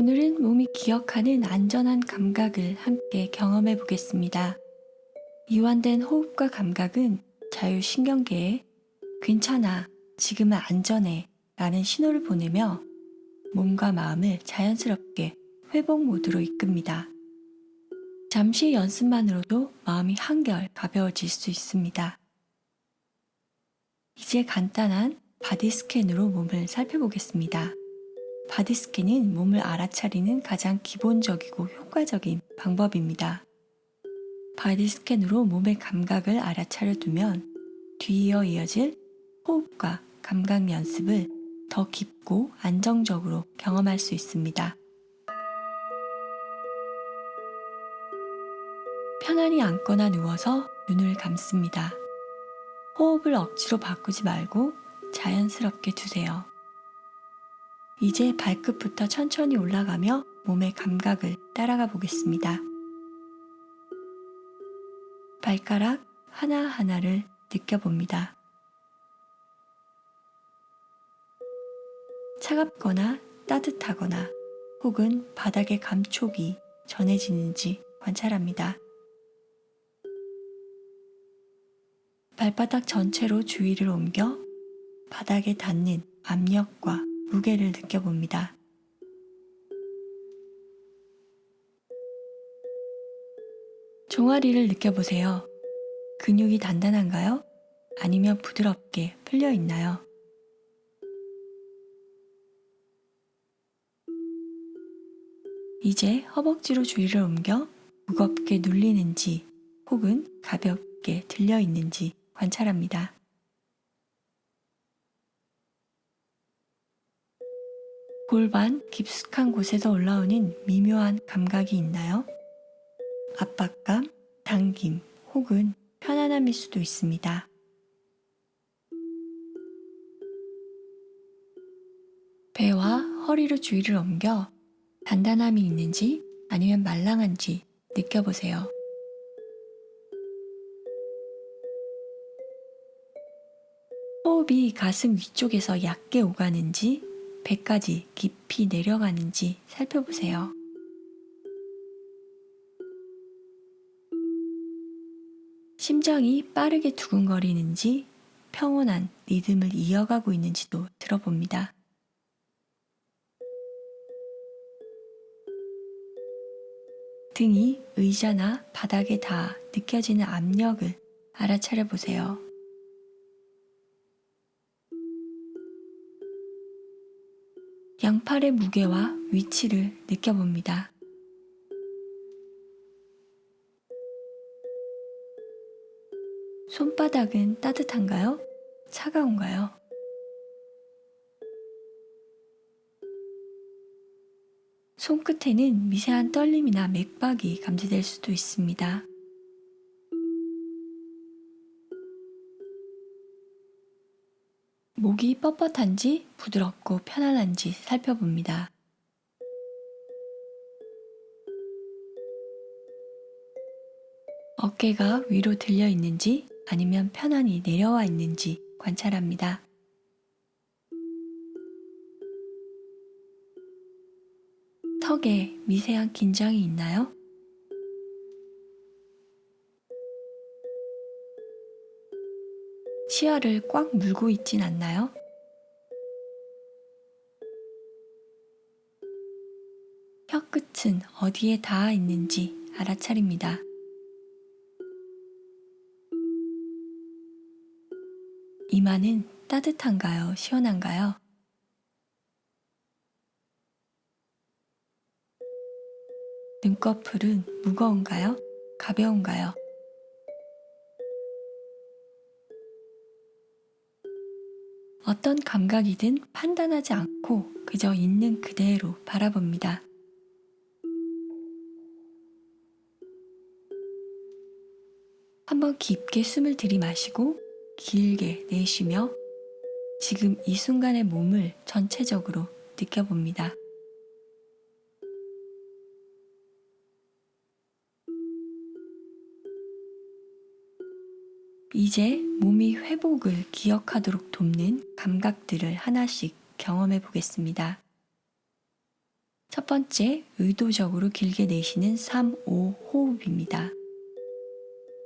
오늘은 몸이 기억하는 안전한 감각을 함께 경험해 보겠습니다. 이완된 호흡과 감각은 자율신경계에 괜찮아, 지금은 안전해 라는 신호를 보내며 몸과 마음을 자연스럽게 회복 모드로 이끕니다. 잠시 연습만으로도 마음이 한결 가벼워질 수 있습니다. 이제 간단한 바디 스캔으로 몸을 살펴보겠습니다. 바디 스캔은 몸을 알아차리는 가장 기본적이고 효과적인 방법입니다. 바디 스캔으로 몸의 감각을 알아차려 두면 뒤이어 이어질 호흡과 감각 연습을 더 깊고 안정적으로 경험할 수 있습니다. 편안히 앉거나 누워서 눈을 감습니다. 호흡을 억지로 바꾸지 말고 자연스럽게 두세요. 이제 발끝부터 천천히 올라가며 몸의 감각을 따라가 보겠습니다. 발가락 하나하나를 느껴봅니다. 차갑거나 따뜻하거나 혹은 바닥의 감촉이 전해지는지 관찰합니다. 발바닥 전체로 주의를 옮겨 바닥에 닿는 압력과 무게를 느껴봅니다. 종아리를 느껴보세요. 근육이 단단한가요? 아니면 부드럽게 풀려 있나요? 이제 허벅지로 주의를 옮겨 무겁게 눌리는지 혹은 가볍게 들려 있는지 관찰합니다. 골반 깊숙한 곳에서 올라오는 미묘한 감각이 있나요? 압박감, 당김 혹은 편안함일 수도 있습니다. 배와 허리로 주의를 옮겨 단단함이 있는지 아니면 말랑한지 느껴보세요. 호흡이 가슴 위쪽에서 얕게 오가는지 배까지 깊이 내려가는지 살펴보세요. 심장이 빠르게 두근거리는지 평온한 리듬을 이어가고 있는지도 들어봅니다. 등이 의자나 바닥에 닿아 느껴지는 압력을 알아차려 보세요. 양팔의 무게와 위치를 느껴봅니다. 손바닥은 따뜻한가요? 차가운가요? 손끝에는 미세한 떨림이나 맥박이 감지될 수도 있습니다. 목이 뻣뻣한지 부드럽고 편안한지 살펴봅니다. 어깨가 위로 들려 있는지 아니면 편안히 내려와 있는지 관찰합니다. 턱에 미세한 긴장이 있나요? 치아를 꽉 물고 있진 않나요? 혀 끝은 어디에 닿아 있는지 알아차립니다. 이마는 따뜻한가요? 시원한가요? 눈꺼풀은 무거운가요? 가벼운가요? 어떤 감각이든 판단하지 않고 그저 있는 그대로 바라봅니다. 한번 깊게 숨을 들이마시고 길게 내쉬며 지금 이 순간의 몸을 전체적으로 느껴봅니다. 이제 몸이 회복을 기억하도록 돕는 감각들을 하나씩 경험해 보겠습니다. 첫 번째, 의도적으로 길게 내쉬는 3, 5 호흡입니다.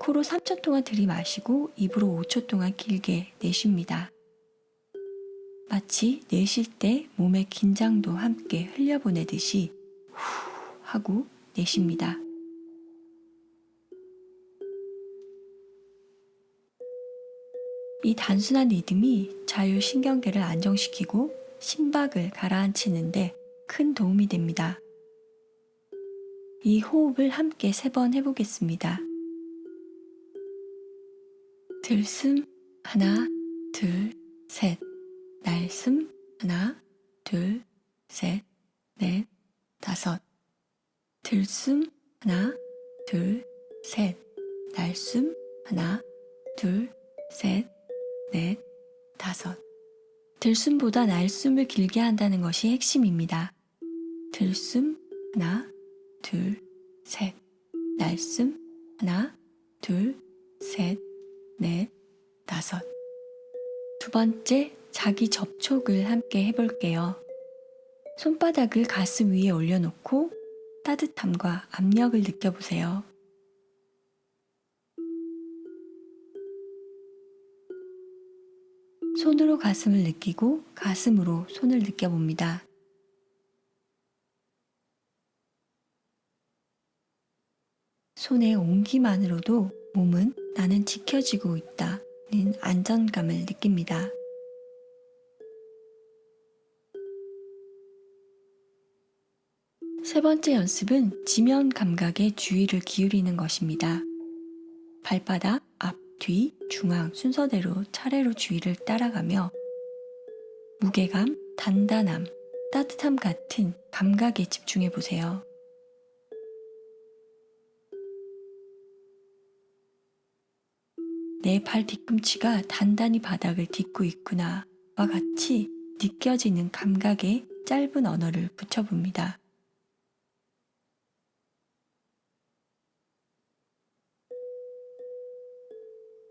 코로 3초 동안 들이마시고 입으로 5초 동안 길게 내쉽니다. 마치 내쉴 때 몸의 긴장도 함께 흘려보내듯이 후 하고 내쉽니다. 이 단순한 리듬이 자율신경계를 안정시키고 심박을 가라앉히는데 큰 도움이 됩니다. 이 호흡을 함께 세 번 해보겠습니다. 들숨 하나, 둘, 셋. 날숨 하나, 둘, 셋, 넷, 다섯. 들숨 하나, 둘, 셋. 날숨 하나, 둘, 셋, 넷, 다섯. 들숨보다 날숨을 길게 한다는 것이 핵심입니다. 들숨 하나, 둘, 셋. 날숨 하나, 둘, 셋, 넷, 다섯. 두 번째, 자기 접촉을 함께 해볼게요. 손바닥을 가슴 위에 올려놓고 따뜻함과 압력을 느껴보세요. 손으로 가슴을 느끼고 가슴으로 손을 느껴봅니다. 손의 온기만으로도 몸은 나는 지켜지고 있다는 안정감을 느낍니다. 세 번째 연습은 지면 감각에 주의를 기울이는 것입니다. 발바닥, 앞, 뒤, 중앙 순서대로 차례로 주위를 따라가며 무게감, 단단함, 따뜻함 같은 감각에 집중해 보세요. 내 발 뒤꿈치가 단단히 바닥을 딛고 있구나와 같이 느껴지는 감각에 짧은 언어를 붙여봅니다.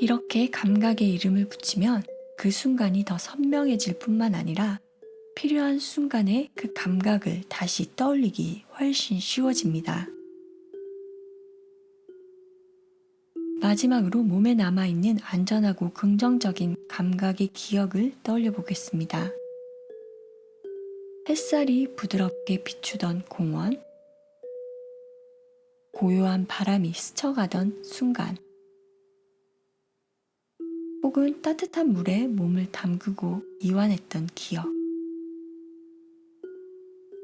이렇게 감각의 이름을 붙이면 그 순간이 더 선명해질 뿐만 아니라 필요한 순간에 그 감각을 다시 떠올리기 훨씬 쉬워집니다. 마지막으로 몸에 남아있는 안전하고 긍정적인 감각의 기억을 떠올려 보겠습니다. 햇살이 부드럽게 비추던 공원, 고요한 바람이 스쳐가던 순간, 혹은 따뜻한 물에 몸을 담그고 이완했던 기억.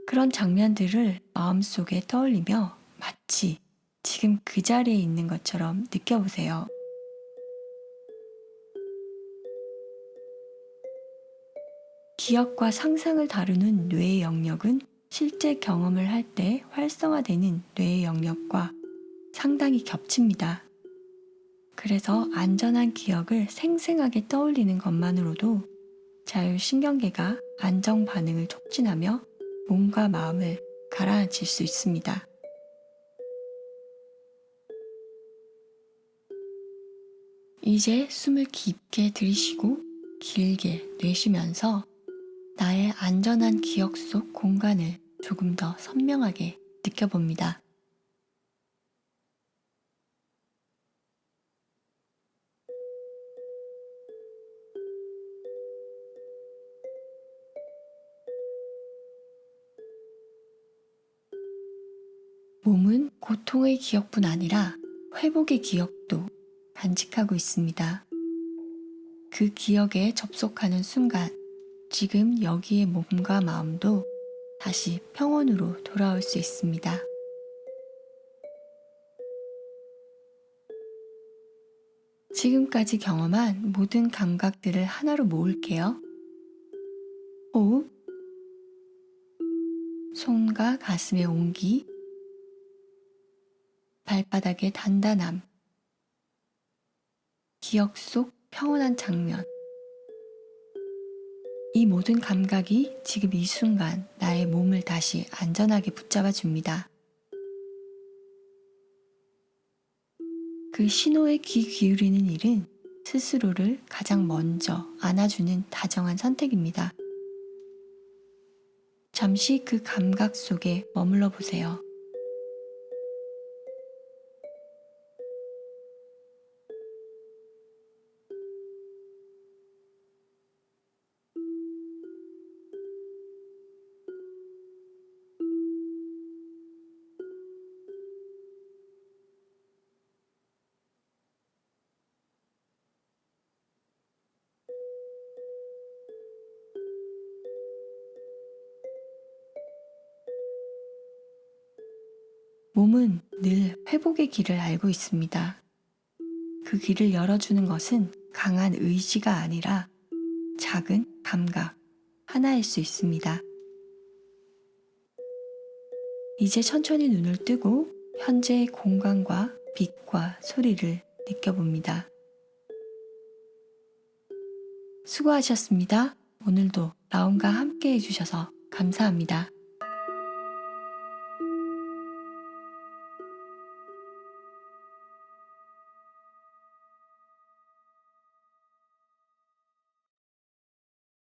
그런 장면들을 마음속에 떠올리며 마치 지금 그 자리에 있는 것처럼 느껴보세요. 기억과 상상을 다루는 뇌의 영역은 실제 경험을 할 때 활성화되는 뇌의 영역과 상당히 겹칩니다. 그래서 안전한 기억을 생생하게 떠올리는 것만으로도 자율신경계가 안정 반응을 촉진하며 몸과 마음을 가라앉힐 수 있습니다. 이제 숨을 깊게 들이쉬고 길게 내쉬면서 나의 안전한 기억 속 공간을 조금 더 선명하게 느껴봅니다. 고통의 기억뿐 아니라 회복의 기억도 간직하고 있습니다. 그 기억에 접속하는 순간, 지금 여기의 몸과 마음도 다시 평온으로 돌아올 수 있습니다. 지금까지 경험한 모든 감각들을 하나로 모을게요. 호흡, 손과 가슴의 온기, 발바닥의 단단함, 기억 속 평온한 장면. 이 모든 감각이 지금 이 순간 나의 몸을 다시 안전하게 붙잡아 줍니다. 그 신호에 귀 기울이는 일은 스스로를 가장 먼저 안아주는 다정한 선택입니다. 잠시 그 감각 속에 머물러 보세요. 몸은 늘 회복의 길을 알고 있습니다. 그 길을 열어주는 것은 강한 의지가 아니라 작은 감각 하나일 수 있습니다. 이제 천천히 눈을 뜨고 현재의 공간과 빛과 소리를 느껴봅니다. 수고하셨습니다. 오늘도 라온과 함께 해주셔서 감사합니다.